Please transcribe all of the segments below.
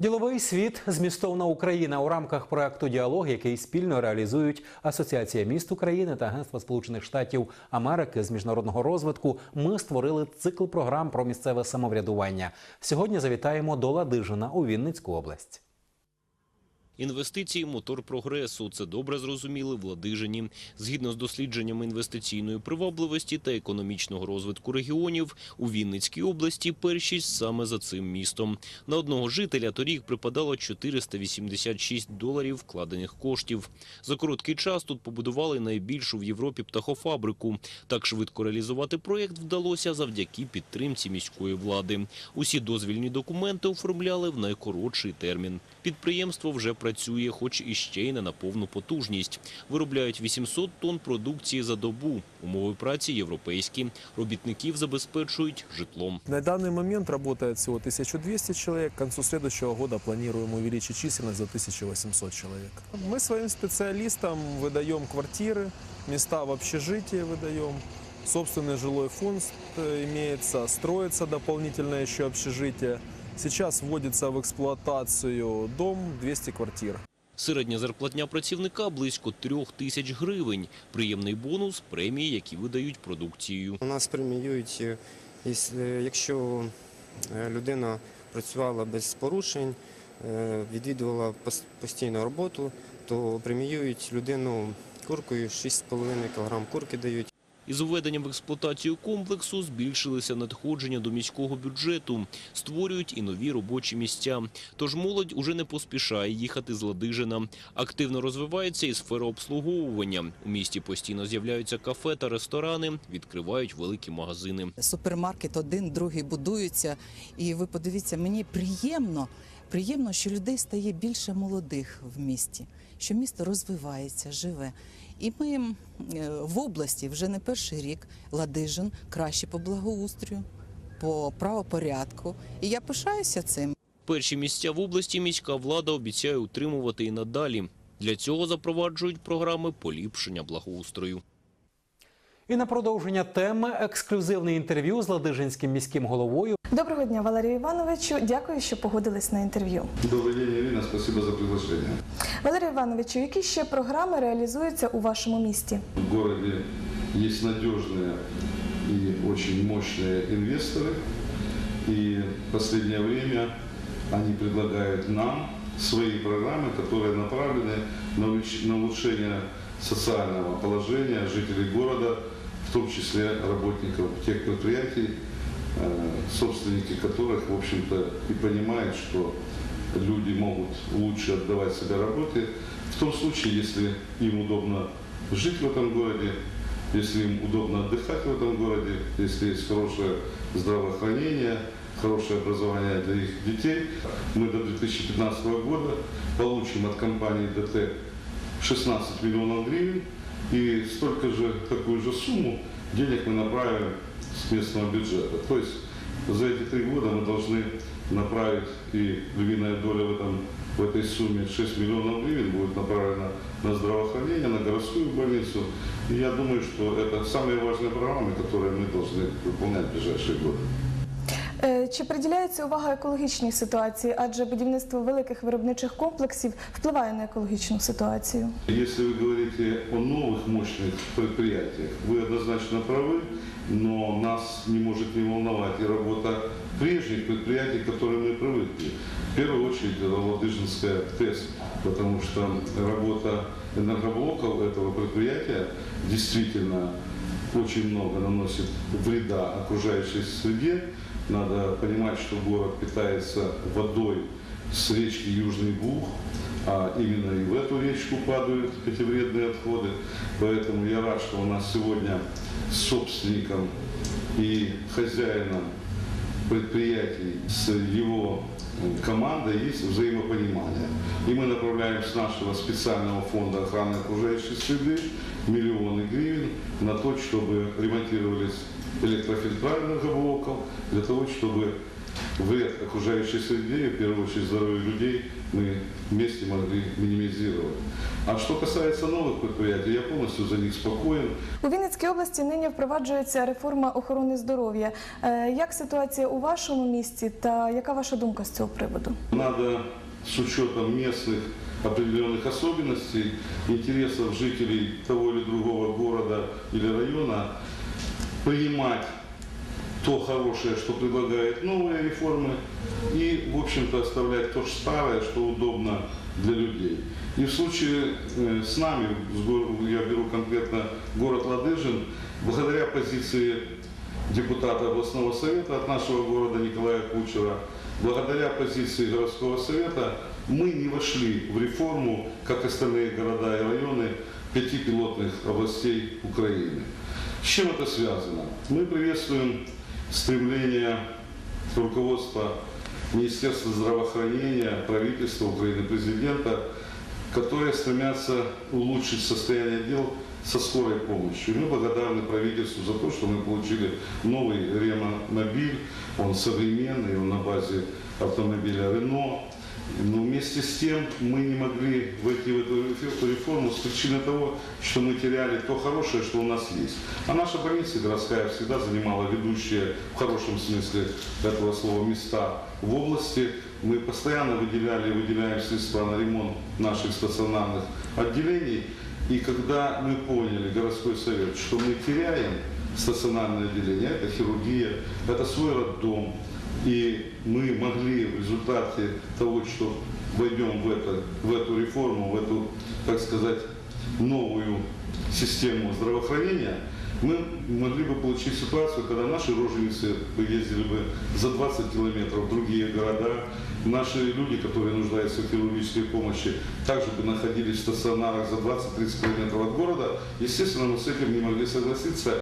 Діловий світ змістовна Україна у рамках проекту Діалог, який спільно реалізують Асоціація міст України та Агентство Сполучених Штатів Америки з міжнародного розвитку. Ми створили цикл програм про місцеве самоврядування. Сьогодні завітаємо до Ладижина у Вінницьку область. Інвестиції – мотор прогресу. Це добре зрозуміли в Ладижині. Згідно з дослідженнями інвестиційної привабливості та економічного розвитку регіонів, у Вінницькій області першість саме за цим містом. На одного жителя торік припадало 486 доларів вкладених коштів. За короткий час тут побудували найбільшу в Європі птахофабрику. Так швидко реалізувати проєкт вдалося завдяки підтримці міської влади. Усі дозвільні документи оформляли в найкоротший термін. Підприємство вже працює, хоч і ще й не на повну потужність. Виробляють 800 тонн продукції за добу. Умови праці європейські. Робітників забезпечують житлом. На данный момент работает всего 1200 человек. К концу следующего года планируем увеличить численность до 1800 человек. Мы своим специалистам выдаем квартиры, места в общежитии выдаем. Собственный жилой фонд э, имеется, строится дополнительно еще общежитие. Сейчас вводится в эксплуатацию дом 200 квартир. Середня зарплатня працівника – близько трьох тисяч гривень. Приємний бонус – премії, які видають продукцією. У нас преміюють, е, е, якщо е, людина працювала без порушень, відвідувала пос- постійно роботу, то преміюють людину куркою 6,5 кг курки дають. Із введенням в експлуатацію комплексу збільшилися надходження до міського бюджету, створюють і нові робочі місця. Тож молодь уже не поспішає їхати з Ладижина. Активно розвивається і сфера обслуговування. У місті постійно з'являються кафе та ресторани, відкривають великі магазини. супермаркет один, другий будуються. І ви подивіться, мені приємно, приємно, що людей стає більше молодих в місті, що місто розвивається, живе. І ми е, в області вже не перший рік Ладижин краще по благоустрою, по правопорядку. І я пишаюся цим. Перші місця в області міська влада обіцяє утримувати і надалі. Для цього запроваджують програми поліпшення благоустрою. І на продовження теми ексклюзивне інтерв'ю з Ладижинським міським головою Доброго дня, Валерію Івановичу. Дякую, що погодились на інтерв'ю. Добрый день, Ирина. Спасибо за приглашение. Валерію Івановичу, які ще програми реалізуються у вашому місті? В городе есть надежные и очень мощные инвесторы. И в последнее время они предлагают нам свои программы, которые направлены на улуч- на улучшение социального положения жителей города, в том числе работников тех предприятий, э, собственники которых, в общем-то, и понимают, что люди могут лучше отдавать себя работе, в том случае, если им удобно жить в этом городе, если им удобно отдыхать в этом городе, если есть хорошее здравоохранение, хорошее образование для их детей. Мы до 2015 года получим от компании ДТ 16 миллионов гривен и столько же, такую же сумму денег мы направим с местного бюджета. То есть за эти три года мы должны направить и львиная доля в, этом, в этой сумме 6 миллионов гривен будет направлена на здравоохранение, на городскую больницу. И я думаю, что это самые важные программы, которые мы должны выполнять в ближайшие годы. Е, Чи приділяється увага екологічній ситуації? Адже будівництво великих виробничих комплексів впливає на екологічну ситуацію. Если вы говорите о новых мощных предприятиях, вы однозначно правы, но нас не может не волновать и работа прежних предприятий, к которым мы привыкли. В первую очередь это Ладыжинская ТЭС, потому что работа энергоблоков этого предприятия действительно очень много наносит вреда окружающей среде. Надо понимать, что город питается водой с речки Южный Буг, а именно и в эту речку падают эти вредные отходы. Поэтому я рад, что у нас сегодня с собственником и хозяином предприятий, с его командой есть взаимопонимание. И мы направляем с нашего специального фонда охраны окружающей среды миллионы гривен на то, чтобы ремонтировались электрофильтра энергоблоков, для того, чтобы вред окружающей среде, и в первую очередь здоровью людей, мы вместе могли минимизировать. А что касается новых предприятий, я полностью за них спокоен. У Вінницькій області нині впроваджується реформа охорони здоров'я. Е, Як ситуація у вашому місті та яка ваша думка з цього приводу? Надо с учетом местных определенных особенностей, интересов жителей того или другого города или района принимать то хорошее, что предлагает новые реформы, и, в общем-то, оставлять то же старое, что удобно для людей. И в случае э, с нами, я беру конкретно город Ладыжин, благодаря позиции депутата областного совета от нашего города Николая Кучера, благодаря позиции городского совета мы не вошли в реформу, как остальные города и районы пяти пилотных областей Украины. С чем это связано? Мы приветствуем стремление руководства Министерства здравоохранения, правительства Украины, президента, которые стремятся улучшить состояние дел со скорой помощью. Мы благодарны правительству за то, что мы получили новый ремобиль. Он современный, он на базе автомобиля Рено. Но вместе с тем мы не могли войти в эту реф- реформу с причины того, что мы теряли то хорошее, что у нас есть. А наша больница городская всегда занимала ведущие, в хорошем смысле этого слова, места в области. Мы постоянно выделяли и выделяем средства на ремонт наших стационарных отделений. И когда мы поняли, городской совет, что мы теряем стационарное отделение, это хирургия, это свой роддом, и мы могли в результате того, что войдем в, это, в эту реформу, в эту, так сказать, новую систему здравоохранения, мы могли бы получить ситуацию, когда наши роженицы бы ездили бы за 20 километров в другие города, наши люди, которые нуждаются в хирургической помощи, также бы находились в стационарах за 20-30 километров от города. Естественно, мы с этим не могли согласиться.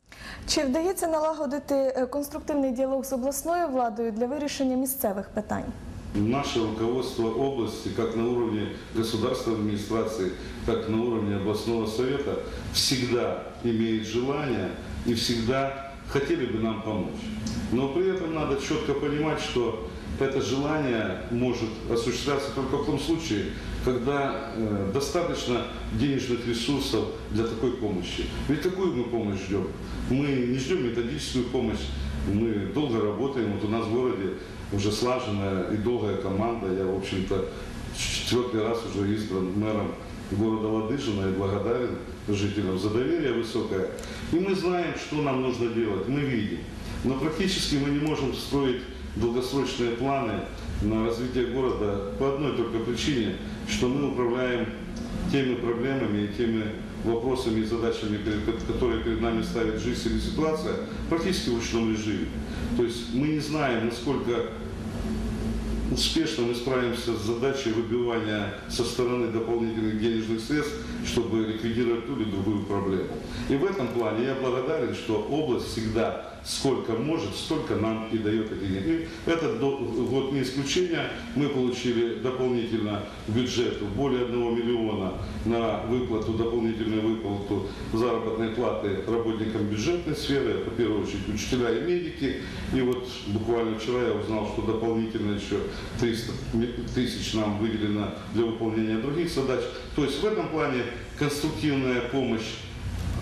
Чи вдається налагодити е, конструктивний діалог з обласною владою для вирішення місцевих питань? Наше руководство области, как на уровне государственной администрации, так и на уровне областного совета, всегда имеет желание и всегда хотели бы нам помочь. Но при этом надо четко понимать, что это желание может осуществляться только в том случае, когда э, достаточно денежных ресурсов для такой помощи. Ведь какую мы помощь ждем? Мы не ждем методическую помощь, мы долго работаем. Вот у нас в городе уже слаженная и долгая команда. Я, в общем-то, четвертый раз уже избран мэром города Ладыжина и благодарен жителям за доверие высокое. И мы знаем, что нам нужно делать, мы видим. Но практически мы не можем строить долгосрочные планы на развитие города по одной только причине, что мы управляем теми проблемами и теми вопросами и задачами, которые перед нами ставит жизнь или ситуация, практически в ручном режиме. То есть мы не знаем, насколько успешно мы справимся с задачей выбивания со стороны дополнительных денежных средств, чтобы ликвидировать ту или другую проблему. И в этом плане я благодарен, что область всегда сколько может, столько нам и дает эти деньги. И этот год не исключение. Мы получили дополнительно бюджету более 1 миллиона на выплату, дополнительную выплату заработной платы работникам бюджетной сферы, это в первую очередь учителя и медики. И вот буквально вчера я узнал, что дополнительно еще 300 ми- тысяч нам выделено для выполнения других задач. То есть в этом плане конструктивная помощь,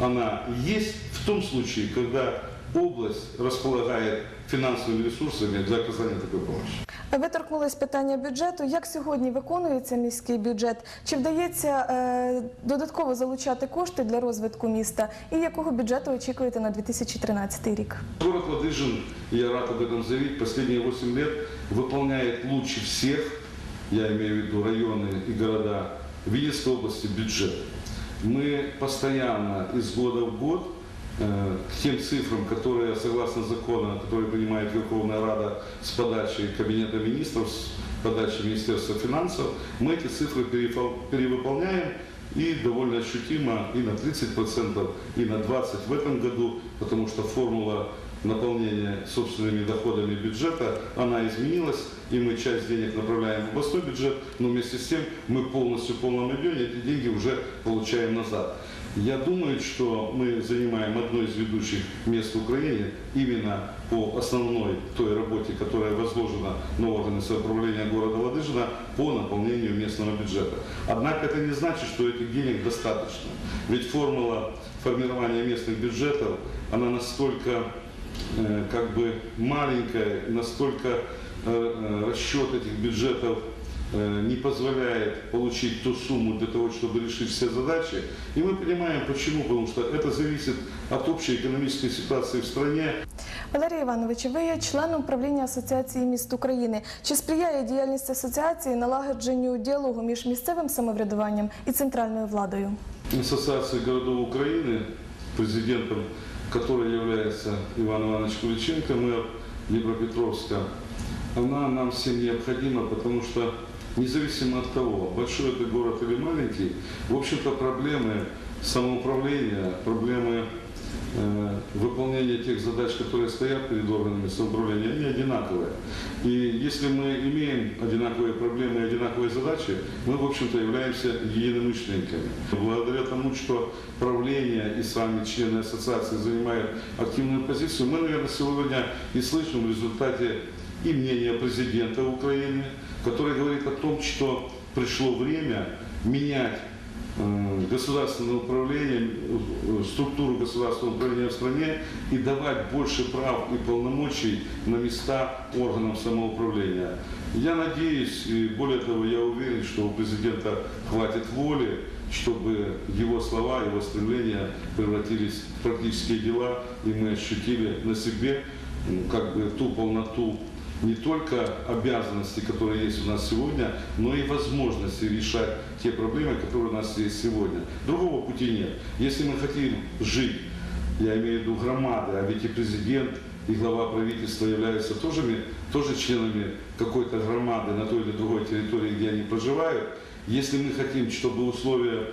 она есть в том случае, когда область располагает финансовыми ресурсами для оказания такой помощи. Ви торкнулись питання бюджету. Як сьогодні виконується міський бюджет? Чи вдається е, додатково залучати кошти для розвитку міста? І якого бюджету очікуєте на 2013 рік? Город Ладыжин, я рад об этом заявить, последние 8 лет выполняет лучше всех, я имею в виду районы и города Винницкой области, бюджет. Мы постоянно из года в год э, к тем цифрам, которые, согласно закону, которые принимает Верховная Рада с подачи Кабинета министров, с подачи Министерства финансов, мы эти цифры перевыполняем и довольно ощутимо и на 30%, и на 20% в этом году, потому что формула наполнения собственными доходами бюджета, она изменилась, и мы часть денег направляем в областной бюджет, но вместе с тем мы полностью в полном объеме эти деньги уже получаем назад. Я думаю, что мы занимаем одно из ведущих мест в Украине именно по основной той работе, которая возложена нового органа самоуправления города Ладыжина по наполнению местного бюджета. Однако это не значит, что этих денег достаточно. Ведь формула формирования местных бюджетов, она настолько как бы маленькая, настолько э, э, расчет этих бюджетов э, не позволяет получить ту сумму для того, чтобы решить все задачи. И мы понимаем почему, потому что это зависит от общей экономической ситуации в стране, Валерій Іванович, ви є членом правління Асоціації міст України. Чи сприяє діяльність асоціації налагодженню діалогу між місцевим самоврядуванням і центральною владою? Ассоциации городов Украины, президентом которой является Иван Иванович Куличенко, мэр Днепропетровска, она нам всем необходима, потому что независимо от того, большой это город или маленький, в общем-то проблемы самоуправления, проблемы э, выполнения тех задач, которые стоят перед органами самоуправления, они одинаковые. И если мы имеем одинаковые проблемы и одинаковые задачи, мы, в общем-то, являемся единомышленниками. Благодаря тому, что правление и сами члены ассоциации занимают активную позицию, мы, наверное, сегодня и слышим в результате и мнение президента Украины, который говорит о том, что пришло время менять государственное управление, э, структуру государственного управления в стране и давать больше прав и полномочий на места органам самоуправления. Я надеюсь, и более того, я уверен, что у президента хватит воли, чтобы его слова, его стремления превратились в практические дела, и мы ощутили на себе как бы ту полноту не только обязанностей, которые есть у нас сегодня, но и возможности решать те проблемы, которые у нас есть сегодня. Другого пути нет. Если мы хотим жить, я имею в виду громады, а ведь и президент, и глава правительства являются тоже, тоже членами какой-то громады на той или другой территории, где они проживают. Если мы хотим, чтобы условия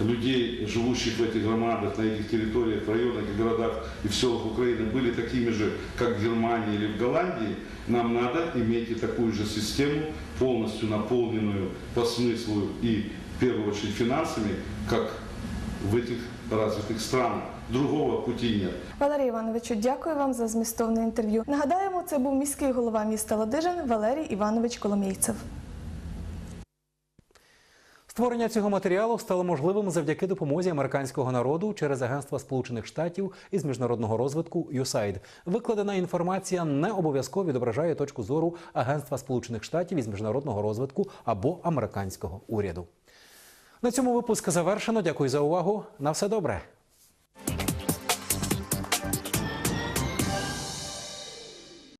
людей, живущих в этих громадах, на этих территориях, в районах и городах и в селах Украины были такими же, как в Германии или в Голландии, нам надо иметь и такую же систему, полностью наполненную по смыслу и в первую очередь финансами, как в этих развитых странах. Другого пути нет. Валерій Івановичу, дякую вам за змістовне інтерв'ю. Нагадаємо, це був міський голова міста Ладижин Валерій Іванович Коломійцев. Створення цього матеріалу стало можливим завдяки допомозі американського народу через Агентство Сполучених Штатів із міжнародного розвитку USAID. Викладена інформація не обов'язково відображає точку зору Агентства Сполучених Штатів із міжнародного розвитку або американського уряду. На цьому випуск завершено. Дякую за увагу. На все добре.